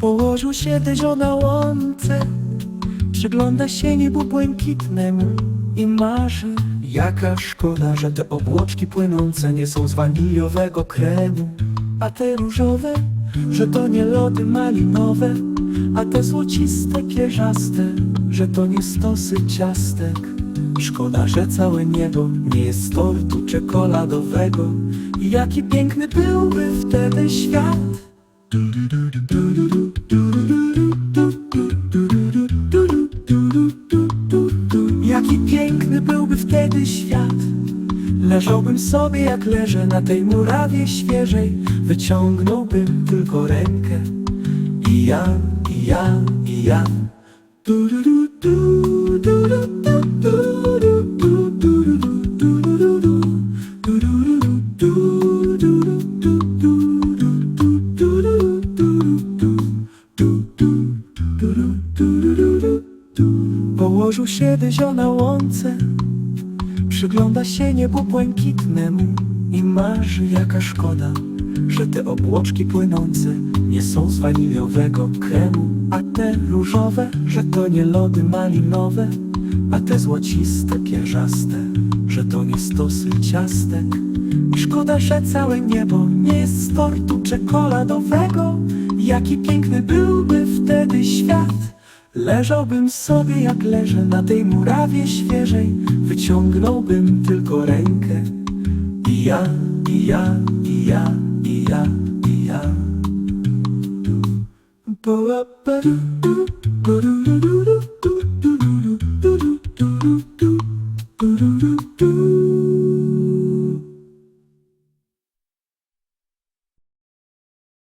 Położył się Dyzio na łące Przygląda się niebu błękitnemu I marzy Jaka szkoda, że te obłoczki płynące Nie są z waniliowego kremu. A te różowe, że to nie lody malinowe A te złociste, pierzaste Że to nie stosy ciastek Szkoda, że całe niebo nie jest tortu czekoladowego. Jaki piękny byłby wtedy świat. Jaki piękny byłby wtedy świat. Leżałbym sobie jak leżę na tej murawie świeżej. Wyciągnąłbym tylko rękę. I ja, i ja, i ja. Du, du, du, du, Położył się Dyzio na łące. Przygląda się niebu błękitnemu I marzy jaka szkoda Że te obłoczki płynące Nie są z waniliowego kremu. A te różowe, że to nie lody malinowe A te złociste, pierzaste Że to nie stosy ciastek. I szkoda, że całe niebo Nie jest z tortu czekoladowego Jaki piękny byłby wtedy świat Leżałbym sobie jak leżę na tej murawie świeżej. Wyciągnąłbym tylko rękę. I ja, i ja, i ja, i ja, i ja. Bo,